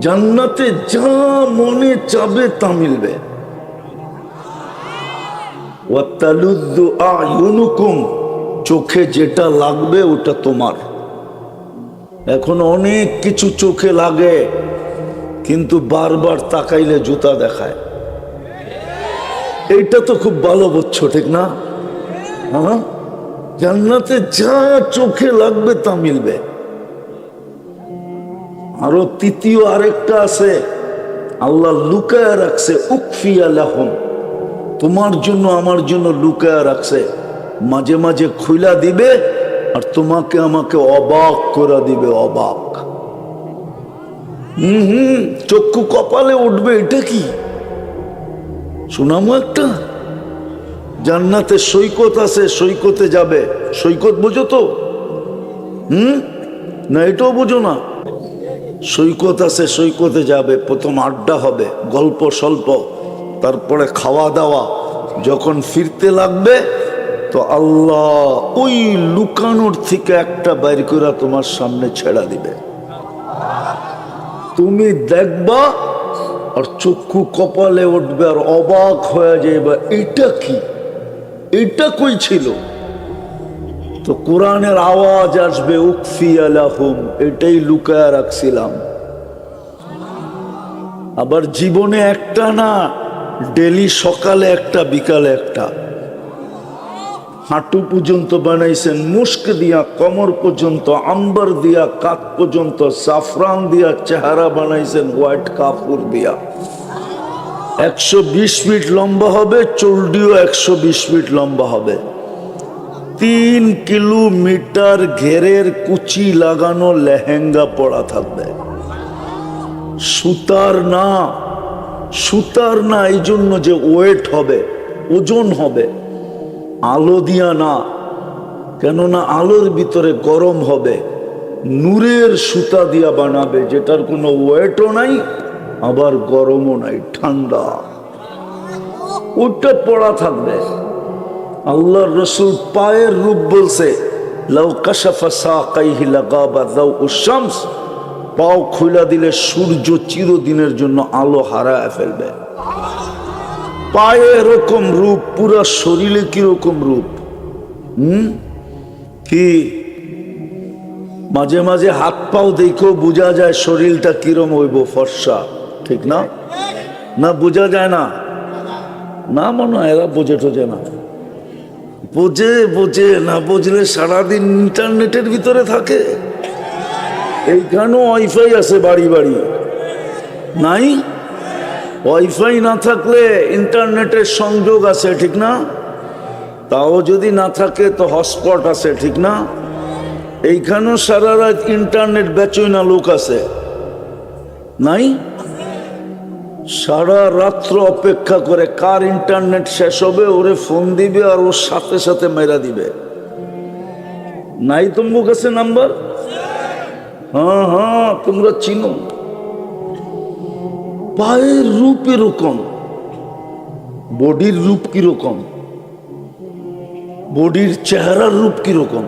জান্নাতে যা মনে চাবে তা মিলবে। চোখে যেটা লাগবে ওটা তোমার। এখন অনেক কিছু চোখে লাগে, কিন্তু বারবার তাকাইলে জুতা দেখায়। এইটা তো খুব ভালো বুঝছ, ঠিক না? হ্যাঁ? জান্নাতে যা চোখে লাগবে তা মিলবে। আরও তৃতীয় আরেকটা আছে, আল্লাহ লুকায় রাখছে, উকফিয়া লাহম। তোমার জন্য, আমার জন্য লুকায় রাখছে। মাঝে মাঝে খুইলা দিবে আর তোমাকে আমাকে অবাক করে দিবে, অবাক। হুম হুম, চক্ষু কপালে উঠবে, এটা কি? শোনামো একটা? জান্নাতে সৈকত আছে, সৈকতে যাবে। সৈকত বোঝো তো? হুম? না, এটাও বোঝো না। সৈকত আছে, সৈকতে যাবে, প্রথম আড্ডা হবে, গল্প স্বল্প, তারপরে খাওয়া দাওয়া, যখন ফিরতে লাগবে, তো আল্লাহ ওই লুকানোর থেকে একটা বাইর করে তোমার সামনে ছেড়া দিবে। তুমি দেখবা আর চক্ষু কপালে উঠবে আর অবাক হয়ে যাবে এটা কি? এটা কই ছিল? তো কোরআনের আওয়াজ আসবে উকফি আলাহুম এটাই লুকায় রাখছিলাম। আবার জীবনে একটা না, ডেলি সকালে একটা, বিকালে একটা। হাঁটু পর্যন্ত বানাইছেন, মুস্ক দিয়া, কমর পর্যন্ত, আম্বার দিয়া, কাক পর্যন্ত, সাফরান দিয়া, চেহারা বানাইছেন, হোয়াইট কাপড় দিয়া। একশো বিশ ফিট লম্বা হবে চল্ডিও একশো বিশ ফিট লম্বা হবে। তিন কিলোমিটার ঘেরের কুচি লাগানো লেহেঙ্গা পড়া থাকবে। সুতার না সুতার না, এই জন্য যে ওয়েট হবে, ওজন হবে, আলো দিয়া না, কেননা আলোর ভিতরে গরম হবে, নূরের সুতা দিয়া বানাবে, যেটার কোনো ওয়েটও নাই, আবার গরমও নাই, ঠান্ডা। ওটা পড়া থাকবে। আল্লাহর রসুল পায়ের রূপ বলছে পাও খুলা দিলে সূর্য চিরদিনের জন্য আলো হারায় ফেলবে। পায়ে এরকম রূপ, পুরা শরীরে কীরকম রূপ? হুম? কি? মাঝে মাঝে হাত পাও দেখো বোঝা যায় শরীরটা কিরম হইব, ফর্সা, ঠিক না? না, বোঝা যায় না? না মনে হয় এরা বোঝে টোঝে না। বোঝে বোঝে না বুঝলে সারাদিন ইন্টারনেটের ভিতরে থাকে। এইখানেও ওয়াইফাই আছে বাড়ি বাড়ি। নাই? ওয়াইফাই না থাকলে ইন্টারনেটের সংযোগ আছে, ঠিক না? তাও যদি না থাকে তো হটস্পট আছে, ঠিক না? এইখানেও সারা রাত ইন্টারনেট বেচই না লোক আছে। নাই? সারা রাত্র অপেক্ষা করে কার ইন্টারনেট শেষ হবে, ওরে ফোন দিবে আর ওর সাথে সাথে মেরা দিবে। নাই তোমার কাছে নাম্বার? হ্যাঁ হ্যাঁ তোমরা চিনো। পায়ের রূপ এরকম। বডির রূপ কীরকম? বডির চেহারার রূপ কীরকম?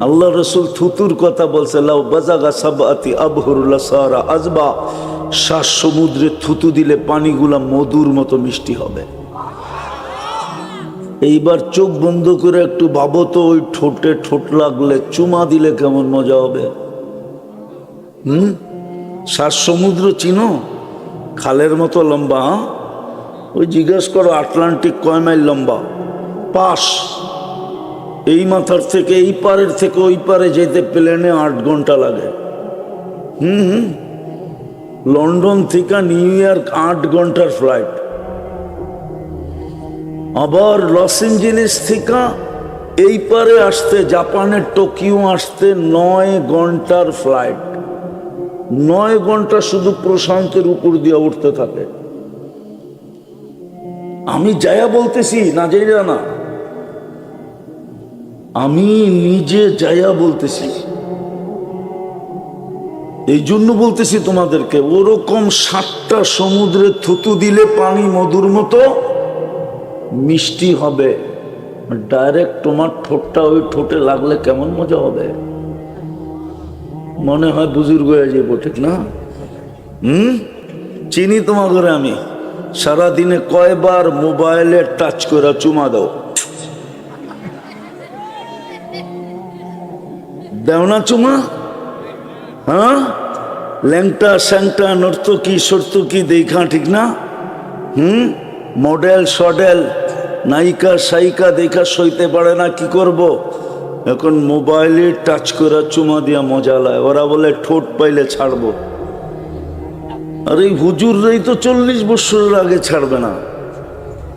আল্লাহ রসুল থুতুর কথা বলছে, লাউ বাজাগা সাবাতি আবহরুল্লাহ সারা আজবা। শ্বাস সমুদ্রে থুতু দিলে পানিগুলা মধুর মতো মিষ্টি হবে। এইবার চোখ বন্ধ করে একটু ভাবো তো, ওই ঠোঁটে ঠোঁট লাগলে চুমা দিলে কেমন মজা হবে? হুম? শ্বাস সমুদ্র চিনো? খালের মতো লম্বা হ্যাঁ? ওই জিজ্ঞেস করো, আটলান্টিক কয় মাইল লম্বা? পাশ। এই মাথার থেকে, এই পারের থেকে, ওই পারে যেতে প্লেনে আট ঘণ্টা লাগে। হুম হুম। লন্ডন থেকে নিউ ইয়র্ক আট ঘণ্টার ফ্লাইট। আবার লস এঞ্জেলিস থেকে এই পারে আসতে, জাপানের টোকিও আসতে নয় ঘণ্টার ফ্লাইট। নয় ঘণ্টা শুধু প্রশান্তের উপর দিয়ে উঠতে থাকে। আমি যায়া বলতেছি, না যাইরা না। আমি নিজে যায়া বলতেছি। এই জন্য বলতেছি তোমাদেরকে, ওরকম সাতটা সমুদ্রে থুতু দিলে পানি মধুর মতো মিষ্টি হবে। ডাইরেক্ট তোমার ঠোঁটটা ওই ঠোঁটে লাগলে কেমন মজা হবে? মনে হয় বুজুর্গ হয়ে যাব ঠিক না? হুম? চিনি তোমার ঘরে আমি। সারাদিনে কয়বার মোবাইলে টাচ করে চুমা দাও। দেও না চুমা। হ্যাঁ? ল্যাংটা, স্যাংটা, নর্তকি, সর্তকি দেখা ঠিক না? হুম? মডেল, সডেল, নায়িকা সাইকা দেখা সইতে পারে না, কি করব। এখন মোবাইলে টাচ করা চুমা দিয়া মজা লায়। ওরা বলে, ঠোঁট পাইলে ছাড়বো। আর এই হুজুররাই তো চল্লিশ বছরের আগে ছাড়বে না।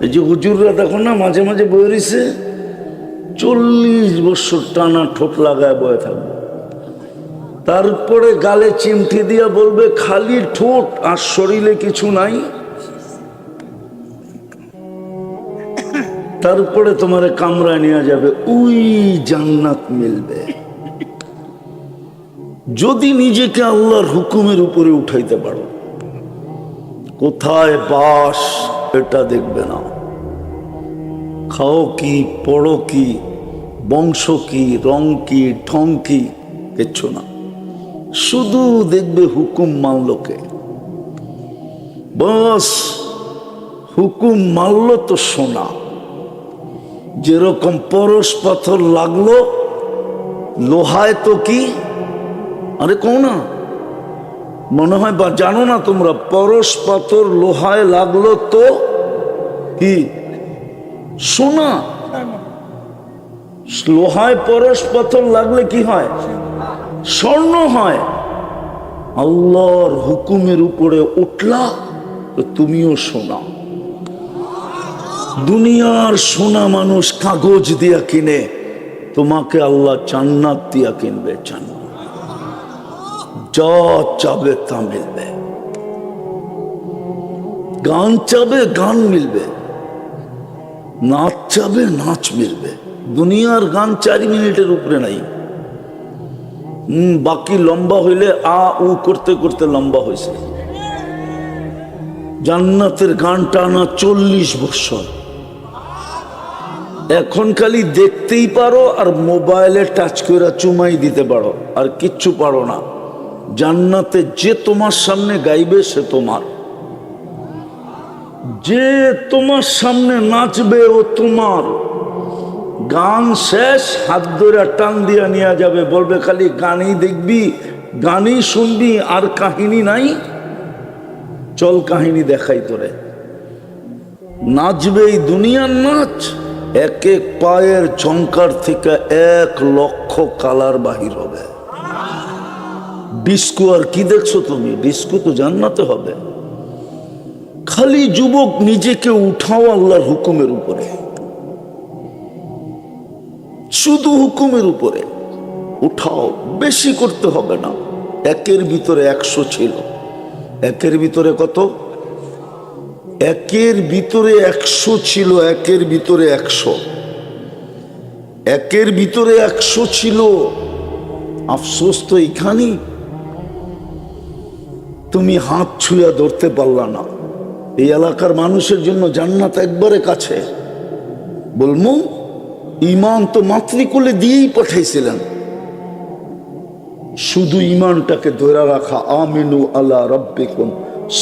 এই যে হুজুররা দেখো না, মাঝে মাঝে বয়ে রয়েছে চল্লিশ বছর টানা ঠোঁট লাগায় বয়ে থাকবে। তারপরে গালে চিমটি দিয়া বলবে, খালি ঠোঁট আর শরীরে কিছু নাই। তারপরে তোমারে কামরায় নেওয়া যাবে ওই জান্নাত মিলবে। যদি নিজেকে আল্লাহর হুকুমের উপরে উঠাইতে পারো, কোথায় বাস এটা দেখবে না। খাও কি, পড়ো কি, বংশ কি, রং কি, ঠং কি, কিচ্ছু না। শুধু দেখবে হুকুম মানলোকে বস, হুকুম মানল তো সোনা যেরকম পরশ পাথর লাগল, লোহায় তো কি? আরে কও না। মনে হয় বা জানো না তোমরা, পরশ পাথর লোহায় লাগল তো কি? সোনা লোহায় পরশ পাথর লাগলে কি হয়? স্বর্ণ হয়। আল্লাহর হুকুমের উপরে উঠলা তুমিও সোনা দুনিয়ার সোনা মানুষ কাগজ দিয়া কিনে, তোমাকে আল্লাহ চান্নাত দিয়া কিনবে, জান্নাত। যা চাবে তা মিলবে। গান চাবে, গান মিলবে। নাচ চাবে নাচ মিলবে দুনিয়ার গান চার মিনিটের উপরে নাই। বাকি লম্বা হইলে আ, উ করতে করতে লম্বা হয়েছে জান্নাতের গান টানা চল্লিশ বছর। এখন খালি দেখতেই পারো আর মোবাইলে টাচ করে চুমাই দিতে পারো। আর কিচ্ছু পারো না। জান্নাতে যে তোমার সামনে গাইবে সে তোমার। যে তোমার সামনে নাচবে ও তোমার গান শেষ, হাত ধরে টান দিয়া নেওয়া যাবে। বলবে খালি গানই দেখবি, গানই শুনবি, আর কাহিনী নাই। চল কাহিনী দেখাই তোরে। নাচবে এই দুনিয়ার নাচ, এক এক পায়ের ঝঙ্কার থেকে এক লক্ষ কালার বাহির হবে। ডিস্কো আর কি দেখছ তুমি? ডিস্কো তো জান্নাতে হবে। খালি যুবক নিজেকে উঠাও আল্লাহর হুকুমের উপরে। শুধু হুকুমের উপরে। উঠাও, বেশি করতে হবে না। একের ভিতরে একশো ছিল। একের ভিতরে কত? একের ভিতরে একশো ছিল, একের ভিতরে একশো। একের ভিতরে একশো ছিল। আফসোস তো এখানেই তুমি হাত ছুঁয়া ধরতে পারলা না। এই এলাকার মানুষের জন্য জান্নাত একবারে কাছে। বলমু ইমান তো মাতৃকুলে দিয়েই পাঠাইছিলেন। শুধু ইমানটাকে ধরে রাখা, আমিনু আল্লাহ রব্বিকুম,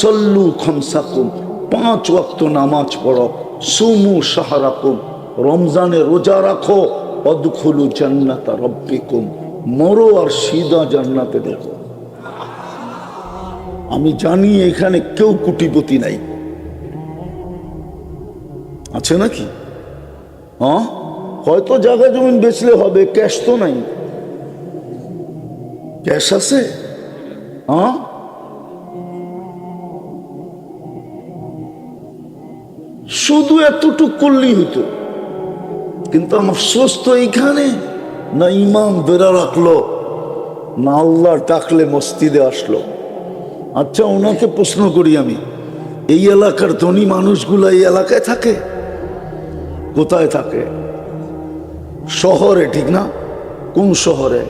সল্লু খমসাকুম, পাঁচ ওয়াক্ত নামাজ পড়ো, সুমু সাহারাকুম, রমজানে রোজা রাখো, অদখুলু জান্নাতা রব্বিকুম, মরো আর সিদা জান্নাতে দেখো। আমি জানি এখানে কেউ কুটিপতি নাই। আছে নাকি? হ্যাঁ? হয়তো জায়গা জমিন বেচলে হবে ক্যাশ তো নাই। ক্যাশ আছে? হ্যাঁ? শুধু এতটুক করলেই হতো কিন্তু আমার তো এইখানে, না ইমাম বেড়া রাখল, না আল্লাহ ডাকলে মসজিদে আসলো। আচ্ছা ওনাকে প্রশ্ন করি আমি, এই এলাকার ধনী মানুষগুলো এই এলাকায় থাকে? কোথায় থাকে? শহরে, ঠিক না? কোন শহরে?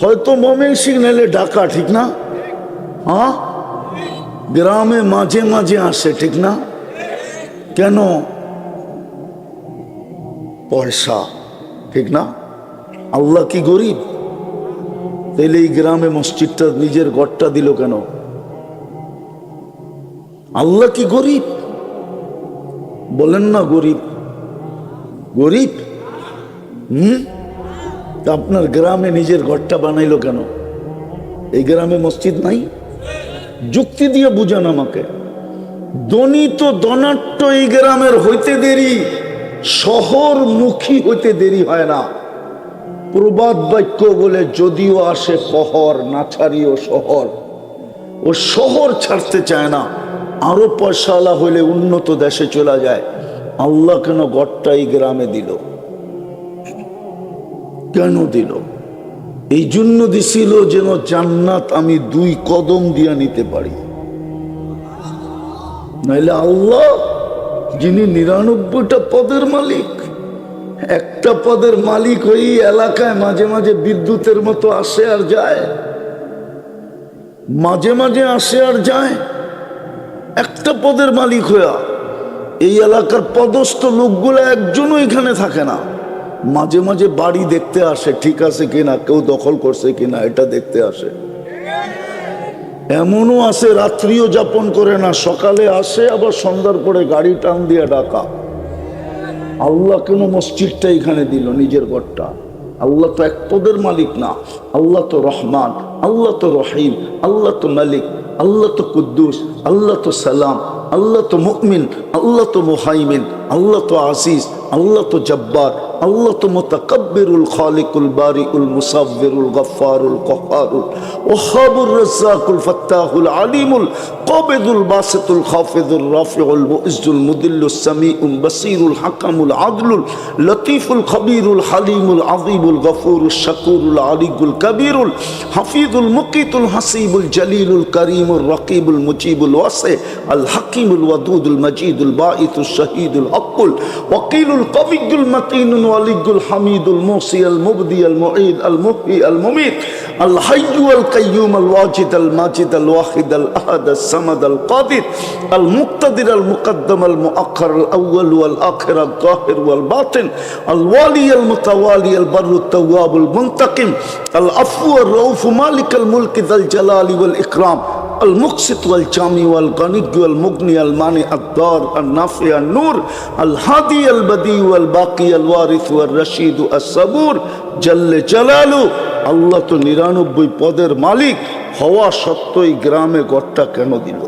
হয়তো মমিন সিগন্যালে ঢাকা, ঠিক না? হ্যাঁ? গ্রামে মাঝে মাঝে আসে, ঠিক না? কেন? পয়সা, ঠিক না? আল্লাহ কি গরিব? তাইলে এই গ্রামে মসজিদটা নিজের গড়টা দিল কেন? আল্লাহ কি গরিব? বলেন না গরিব। গরিব? হুম? তা আপনার গ্রামে নিজের ঘরটা বানাইলো কেন? এই গ্রামে মসজিদ নাই? যুক্তি দিয়ে বুঝান আমাকে। দনিত দনাট্য এই গ্রামের হইতে দেরি, শহরমুখী হইতে দেরি হয় না। প্রবাদ বাক্য বলে যদিও আসে শহর না ছাড়িও শহর। ও শহর ছাড়তে চায় না। আরও পয়সাওয়ালা হলে উন্নত দেশে চলে যায়। আল্লাহ কেন গড়টা এই গ্রামে দিল? কেন দিল? এই জন্য দিছিল যেন জান্নাত আমি দুই কদম দিয়া নিতে পারি। নাইলে আল্লাহ, যিনি নিরানব্বইটা পদের মালিক, একটা পদের মালিক ওই এলাকায় মাঝে মাঝে বিদ্যুতের মতো আসে আর যায়। মাঝে মাঝে আসে আর যায়। একটা পদের মালিক হইয়া এই এলাকার পদস্থ লোকগুলো একজনও এখানে থাকে না। মাঝে মাঝে বাড়ি দেখতে আসে, ঠিক আছে কিনা, কেউ দখল করছে কিনা, এটা দেখতে আসে। এমনও আছে, রাত্রিও যাপন করে না, সকালে আসে, আবার সন্ধ্যার পরে গাড়ি টান দিয়ে ডাকা। আল্লাহ কেন মসজিদটা এখানে দিল, নিজের ঘরটা? আল্লাহ তো এক পদের মালিক না, আল্লাহ তো রহমান, আল্লাহ তো রহিম, আল্লাহ তো মালিক। আল্লাহ তো কুদ্দুস, আল্লাহ তো সালাম, আল্লাহ তো মুকমিন আল্লাহ তো মুহাইমিন, আল্লাহ তো আসিস আল্লাহ তো জব্বার। আল্লাহ তো মুতাকাব্বিরুল খালিকুল বারিউল মুসাব্বিরুল গফফারুল কহারুল ওহাবুর রাজ্জাকুল ফাত্তাহুল আলিমুল কবিদুল বাসিতুল খাফিদুল রাফিউল মুইজ্জুল মুদিল্লুস সামিউল বাসিরুল হাকামুল আদলুল লতিফুল খবীরুল হালিমুল আযীমুল গফুরুল শাকুরুল আলিগুল কবিরুল হাফিজুল মুকিতুল হাসিবুল জলিলুল করিমুল রকিবুল মুজিবুল ওয়াসি আল হাকিমুল ওয়াদুদুল মজিদুল বাঈতুল শহীদুল হকুল ওয়াকিলুল কবিয়ুল মতিনুল الولي الحميد الموصي المبدي المعيد المحيي المميت الحي القيوم الواجد الماجد الواحد الأحد الصمد القادر المقتدر المقدم المؤخر الأول والآخر الظاهر والباطن الوالي المتوالي البر التواب المنتقم العفو الرؤوف مالك الملك ذا الجلال والإكرام المقسط والجامع والغني والمغني المانع الدار النافع النور الهادي البديع والباقي الوارث والرشيد الصبور جل جلاله আল্লাহ তো নিরানব্বই পদের মালিক হওয়া সত্ত্বেই গ্রামে গড়টা কেন দিল